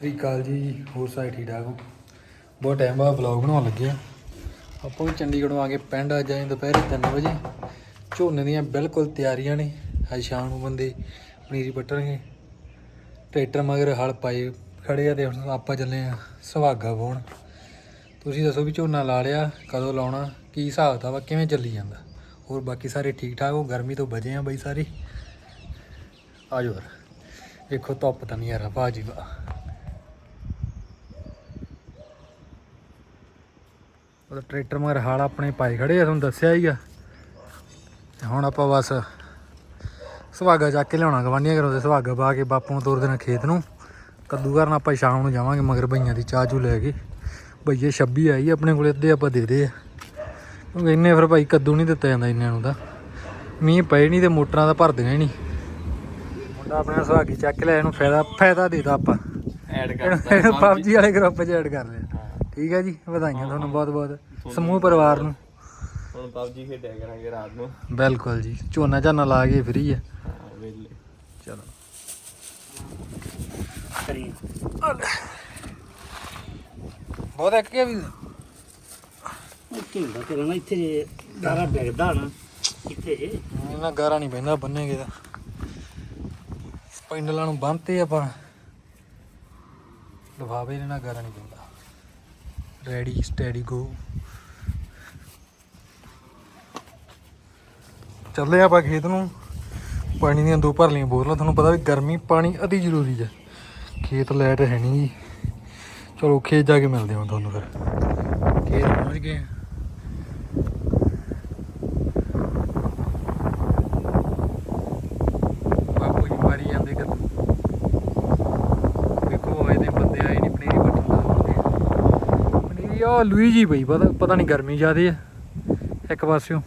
ਸਤਿ ਸ਼੍ਰੀ ਅਕਾਲ ਜੀ, ਹੋਰ ਸਾਰੇ ਠੀਕ ਠਾਕ ਹੋ? ਬਹੁਤ ਟਾਈਮ ਬਾਅਦ ਵਲੌਗ ਬਣਾਉਣ ਲੱਗੇ ਆ। ਆਪਾਂ ਵੀ ਚੰਡੀਗੜ੍ਹੋਂ ਆ ਕੇ ਪਿੰਡ ਆ ਜਾਏ ਦੁਪਹਿਰੇ 3 ਵਜੇ। ਝੋਨੇ ਦੀਆਂ ਬਿਲਕੁਲ ਤਿਆਰੀਆਂ ਨੇ। ਅੱਜ ਸ਼ਾਮ ਨੂੰ ਬੰਦੇ ਪਨੀਰੀ ਪੱਟਣਗੇ ਟਰੈਕਟਰ ਮਗਰ ਹਲ ਪਾਏ ਖੜੇ ਆ ਤੇ ਹੁਣ ਆਪਾਂ ਚੱਲੇ ਆ ਸੁਹਾਗਾ ਵਾਹੁਣ। ਤੁਸੀਂ ਦੱਸੋ ਵੀ ਝੋਨਾ ਲਾ ਲਿਆ, ਕਦੋਂ ਲਾਉਣਾ, ਕੀ ਹਿਸਾਬ ਦਾ ਵਾ ਕਿਵੇਂ ਚੱਲੀ ਜਾਂਦਾ? ਹੋਰ ਬਾਕੀ ਸਾਰੇ ਠੀਕ ਠਾਕ ਹੋ? ਗਰਮੀ ਤੋਂ ਬਚੇ ਆ ਬਈ ਸਾਰੇ। ਆਜੋ ਫਿਰ। ਵੇਖੋ ਧੁੱਪ ਤਾਂ ਨਹੀਂ ਯਾਰ ਰਹਾ ਬਾਜੀ ਵਾ ਉਹ ਟਰੈਕਟਰ ਮਗਰ ਹਾਲ ਆਪਣੇ ਪਾਏ ਖੜੇ ਆ ਤੁਹਾਨੂੰ ਦੱਸਿਆ ਹੀਗਾ ਤੇ ਹੁਣ ਆਪਾਂ ਬਸ ਸੁਹਾਗਾ ਚੱਕ ਕੇ ਲਿਆਉਣਾ ਗਵਾਂਢੀਆਂ ਘਰੋਂ ਤੇ ਸੁਹਾਗਾ ਪਾ ਕੇ ਬਾਪੂ ਨੂੰ ਤੋਰ ਦੇਣਾ ਖੇਤ ਨੂੰ। ਕੱਦੂ ਕਰਨ ਆਪਾਂ ਸ਼ਾਮ ਨੂੰ ਜਾਵਾਂਗੇ ਮਗਰ ਭਈਆਂ ਦੀ ਚਾਹ ਚੂ ਲੈ ਕੇ। ਭਈਏ 26 ਆਈ ਆਪਣੇ ਕੋਲੇ ਅੱਧੇ ਆਪਾਂ ਦੇ ਦੇ ਆ। ਕਿਉਂਕਿ ਇੰਨੇ ਫਿਰ ਭਾਈ ਕੱਦੂ ਨਹੀਂ ਦਿੱਤਾ ਜਾਂਦਾ ਇੰਨਿਆਂ ਨੂੰ ਤਾਂ। ਮੀਂਹ ਪਏ ਨਹੀਂ ਤੇ ਮੋਟਰਾਂ ਦਾ ਭਰਦੀਆਂ ਹੀ ਨਹੀਂ ਮੁੰਡਾ ਆਪਣੇ ਸੁਹਾਗੀ ਚੱਕ ਕੇ ਲੈ ਇਹਨੂੰ ਫਾਇਦਾ ਫਾਇਦਾ ਦੇਦਾ ਆਪਾਂ। ਐਡ ਇਹਨੂੰ ਪਬਜੀ ਵਾਲੇ ਗਰੁੱਪ 'ਚ ਐਡ ਕਰ ਲਿਆ। ਠੀਕ ਹੈ ਜੀ ਵਧਾਈਆਂ ਤੁਹਾਨੂੰ ਬਹੁਤ ਬਹੁਤ। ਸਮੂਹ ਪਰਿਵਾਰ ਨੂੰ। ਹੁਣ ਪਬਜੀ ਖੇਡਿਆ ਕਰਾਂਗੇ ਰਾਤ ਨੂੰ। ਬਿਲਕੁਲ ਜੀ ਝੋਨਾ ਝਾਨਾ ਲਾ ਕੇ ਫਰੀ ਹੈ ਹਾਂ ਵੇਲੇ। ਚਲੋ। ਕਰੀ ਬਹੁਤ ਇੱਕ ਕੇ ਵੀ। ਇੱਥੇ ਹੁੰਦਾ ਤੇਰਾ ਨਾ ਇੱਥੇ ਜੇ ਗਾਰਾ ਡਿੱਗਦਾ ਨਾ ਇੱਥੇ ਜੇ। ਇਹਨਾਂ ਗਾਰਾ ਨਹੀਂ ਪੈਂਦਾ ਬੰਨੇਗੇ ਦਾ ਪੈਂਡਲਾਂ ਨੂੰ ਬੰਨਤੇ ਆਪਾਂ। ਲਫਾਵੇ ਨਾਲ ਗਾਰਾ ਨਹੀਂ ਪੈਂਦਾ। ਰੈਡੀ ਸਟੈਡੀ ਗੋ ਚੱਲੇ ਆਪਾਂ ਖੇਤ ਨੂੰ। ਪਾਣੀ ਦੀਆਂ ਦੋ ਭਰ ਲੀਆਂ ਬੋਤਲਾਂ। ਤੁਹਾਨੂੰ ਪਤਾ ਵੀ ਗਰਮੀ ਪਾਣੀ ਅਤੀ ਜ਼ਰੂਰੀ ਹੈ ਖੇਤ ਲੈਟ ਹੈ ਨਹੀਂ ਜੀ ਚਲੋ ਖੇਤ ਜਾ ਕੇ ਮਿਲਦੇ ਹਾਂ ਤੁਹਾਨੂੰ ਫਿਰ। ਖੇਤ ਪਹੁੰਚ ਗਏ ਬਾਪੂ ਜੀ ਮਾਰੀ ਜਾਂਦੇ ਕਰ ਦੇਖੋ ਆਏ ਦੇ ਬੰਦੇ ਆਏ ਨਹੀਂ ਪਨੀਰੀ ਪੱਟਣ ਦਾ ਆਉਂਦੇ ਪਨੀਰੀ ਉਹ ਲੂਈ ਜੀ ਪਈ, ਪਤਾ ਪਤਾ ਨਹੀਂ ਗਰਮੀ ਜ਼ਿਆਦੇ ਆ। ਇੱਕ ਪਾਸਿਓਂ।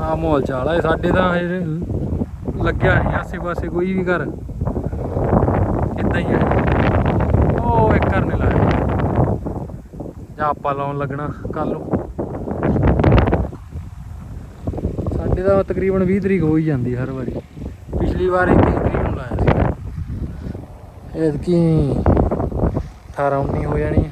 ਆ ਮਾਹੌਲ ਚਾਲ ਆ ਸਾਡੇ ਤਾਂ ਲੱਗਿਆ ਨਹੀਂ ਆਸੇ ਪਾਸੇ ਕੋਈ ਵੀ ਘਰ। ਇਦਾਂ ਹੀ ਹੈ ਉਹ ਇੱਕ ਘਰ ਨੇ ਲਾਇਆ। ਜਾਂ ਆਪਾਂ ਲਾਉਣ ਲੱਗਣਾ ਕੱਲ ਨੂੰ। ਸਾਡੇ ਤਾਂ ਤਕਰੀਬਨ 20 ਤਰੀਕ ਹੋ ਹੀ ਜਾਂਦੀ ਹਰ ਵਾਰੀ। ਪਿਛਲੀ ਵਾਰ 21 ਤਰੀਕ ਨੂੰ ਲਾਇਆ ਸੀ। ਐਤਕੀ 18 19 ਹੋ ਜਾਣੀ।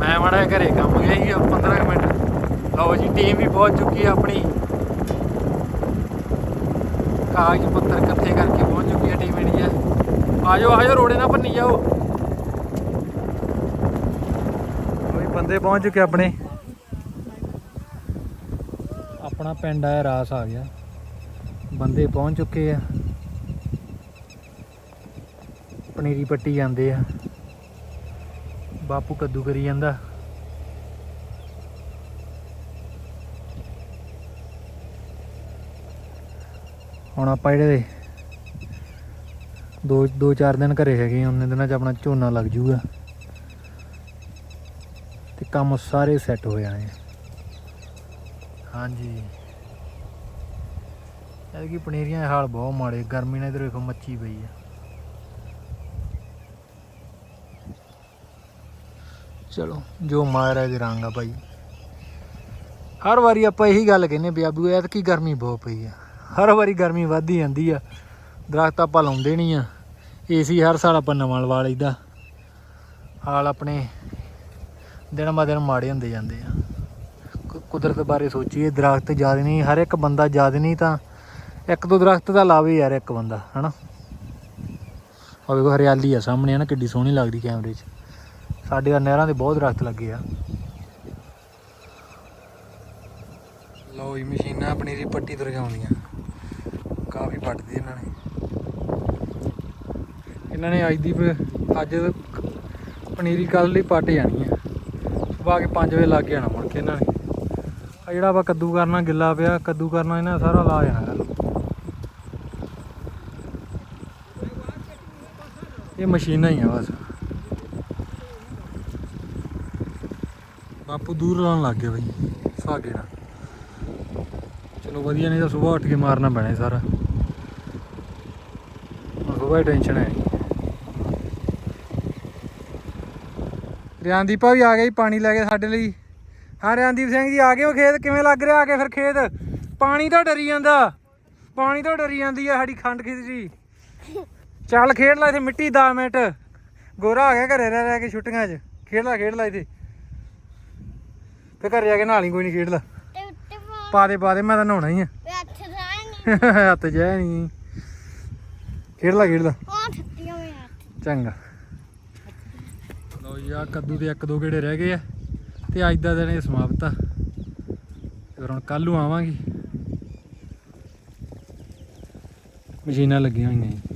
ਮੈਂ ਮਾੜਾ ਘਰੇ ਕੰਮ ਗਿਆ ਸੀ 15 ਕੁ ਮਿੰਟ। ਲਓ ਜੀ ਟੀਮ ਵੀ ਪਹੁੰਚ ਚੁੱਕੀ ਹੈ ਆਪਣੀ। ਕਾਗਜ਼ ਪੱਤਰ ਇਕੱਠੇ ਕਰਕੇ ਪਹੁੰਚ ਚੁੱਕੀ ਹੈ ਟੀਮ ਇੰਡੀਆ। ਆਜੋ ਆਜੋ ਰੋੜੇ ਨਾ ਭੰਨੀ ਜਾਓ। ਕੋਈ ਬੰਦੇ ਪਹੁੰਚ ਚੁੱਕੇ ਆਪਣੇ। ਆਪਣਾ ਪਿੰਡ ਆਇਆ ਰਾਸ ਆ ਗਿਆ। ਬੰਦੇ ਪਹੁੰਚ ਚੁੱਕੇ ਆ। ਪਨੀਰੀ ਪੱਟੀ ਜਾਂਦੇ ਆ। ਬਾਪੂ ਕੱਦੂ ਕਰੀ ਜਾਂਦਾ। ਹੁਣ ਆਪਾਂ ਜਿਹੜੇ ਦੋ ਦੋ ਚਾਰ ਦਿਨ ਘਰੇ ਹੈਗੇ ਆ, ਉਹਨੇ ਦਿਨਾਂ 'ਚ ਆਪਣਾ ਝੋਨਾ ਲੱਗ ਜੂਗਾ। ਤੇ ਕੰਮ ਸਾਰੇ ਸੈੱਟ ਹੋ ਜਾਣੇ ਆ। ਹਾਂਜੀ। ਇਹ ਕੀ ਪਨੀਰੀਆਂ ਦੇ ਹਾਲ ਬਹੁਤ ਮਾੜੇ, ਗਰਮੀ ਨਾਲ ਇਧਰ ਵੇਖੋ ਮੱਚੀ ਪਈ ਆ। ਚਲੋ, ਜੋ ਮਹਾਰਾਜ ਦੇ ਰੰਗ ਆ ਭਾਈ। ਹਰ ਵਾਰੀ ਆਪਾਂ ਇਹੀ ਗੱਲ ਕਹਿੰਨੇ ਬਿਆਬੂ ਐਤਕੀ ਗਰਮੀ ਬਹੁਤ ਪਈ ਆ। ਹਰ ਵਾਰੀ ਗਰਮੀ ਵੱਧਦੀ ਜਾਂਦੀ ਆ। ਦਰਖਤ ਆਪਾਂ ਲਾਉਂਦੇ ਨਹੀਂ ਆ। ਏਸੀ ਹਰ ਸਾਲ ਆਪਾਂ ਨਵਾਂ ਲਵਾ ਲਈਦਾ। ਹਾਲ ਆਪਣੇ ਦਿਨ ਬਾ ਦਿਨ ਮਾੜੇ ਹੁੰਦੇ ਜਾਂਦੇ ਆ। ਕੁਦਰਤ ਬਾਰੇ ਸੋਚੀਏ, ਦਰਖਤ ਜ਼ਿਆਦਾ ਨਹੀਂ, ਹਰ ਇੱਕ ਬੰਦਾ ਜ਼ਿਆਦਾ ਨਹੀਂ ਤਾਂ ਇੱਕ ਦੋ ਦਰਖਤ ਤਾਂ ਲਾਵੇ ਯਾਰ ਇੱਕ ਬੰਦਾ, ਹਨਾ? ਆ ਵੇਖੋ ਹਰਿਆਲੀ ਆ ਸਾਹਮਣੇ ਨਾ ਕਿੱਡੀ ਸੋਹਣੀ ਲੱਗਦੀ ਕੈਮਰੇ 'ਚ। ਸਾਡੇ ਆ ਨਹਿਰਾਂ ਦੇ ਬਹੁਤ ਦਰਖਤ ਲੱਗੇ ਆ। ਲਓ ਇਹ ਮਸ਼ੀਨਾਂ ਪਨੀਰੀ ਪੱਟੀ ਤੁਰ ਕਾਫੀ ਪੱਟਦੀ ਇਹਨਾਂ ਨੇ। ਇਹਨਾਂ ਨੇ ਅੱਜ ਦੀ ਅੱਜ ਪਨੀਰੀ ਕੱਲ ਲਈ ਪੱਟ ਜਾਣੀ ਆ। ਸੁਬਾਹ ਕੇ 5 ਵਜੇ ਲੱਗ ਜਾਣਾ ਮੁੜ ਕੇ ਇਹਨਾਂ ਨੇ। ਆ ਜਿਹੜਾ ਵਾ ਕੱਦੂ ਕਰਨਾ ਗਿੱਲਾ ਪਿਆ, ਕੱਦੂ ਕਰਨਾ ਇਹਨਾਂ ਸਾਰਾ ਲਾ ਜਾਣਾ ਕੱਲ ਇਹ ਮਸ਼ੀਨਾਂ ਹੀ ਆ ਬਸ। ਬਾਪੂ ਦੂਰ ਲਾਉਣ ਲੱਗ ਗਿਆ ਬਈ, ਸਾਗੇ ਨਾਲ। ਚਲੋ ਵਧੀਆ, ਨਹੀਂ ਤਾਂ ਸਵੇਰ ਉੱਠ ਕੇ ਮਾਰਨਾ ਪੈਣਾ ਸਾਰਾ। ਸਵੇਰ ਟੈਨਸ਼ਨ ਹੈ ਰਿਆਨਦੀਪਾ ਵੀ ਆ ਗਿਆ ਜੀ, ਪਾਣੀ ਲੈ ਕੇ ਸਾਡੇ ਲਈ। ਹਾਂ ਰਣਦੀਪ ਸਿੰਘ ਜੀ ਆ ਗਏ ਹੋ ਖੇਤ? ਕਿਵੇਂ ਲੱਗ ਰਿਹਾ ਆ ਕੇ ਫਿਰ ਖੇਤ? ਪਾਣੀ ਤੋਂ ਡਰੀ ਜਾਂਦਾ। ਪਾਣੀ ਤੋਂ ਡਰੀ ਜਾਂਦੀ ਆ ਸਾਡੀ ਖੰਡ ਖਿਚੜੀ ਚੱਲ ਖੇਡ ਲੈ ਇੱਥੇ ਮਿੱਟੀ 10 ਮਿੰਟ। ਗੋਰਾ ਆ ਗਿਆ ਘਰੇ ਰਹਿ ਰਹਿ ਕੇ ਛੁੱਟੀਆਂ 'ਚ। ਖੇਡ ਲੈ ਖੇਡ ਲੈ ਇੱਥੇ। ਤੇ ਘਰੇ ਜਾ ਕੇ ਨਹਾ ਲਈ ਕੋਈ ਨਹੀਂ ਖੇਡ ਲੈ। ਤੇ ਉੱਤੇ ਪਾਉਣ ਪਾ ਦੇ ਪਾ ਦੇ ਮੈਂ ਤਾਂ ਨਹਾਉਣਾ ਹੀ ਆ। ਹੱਥ ਰਾਣੀ ਹੱਥ ਜਾ ਨਹੀਂ ਖੇਡ ਲੈ ਖੇਡ ਲੈ। ਉਹ ਚੰਗਾ। ਲੋ ਯਾ ਕੱਦੂ ਦੇ ਇੱਕ ਦੋ ਗੇੜੇ ਰਹਿ ਗਏ ਆ। ਤੇ ਅੱਜ ਦਾ ਦਿਨ ਇਹ ਸਮਾਪਤ ਆ। ਫਿਰ ਹੁਣ ਕੱਲ ਨੂੰ ਆਵਾਂਗੇ। ਮਸ਼ੀਨਾਂ ਲੱਗੀਆਂ ਹੋਈਆਂ ਜੀ।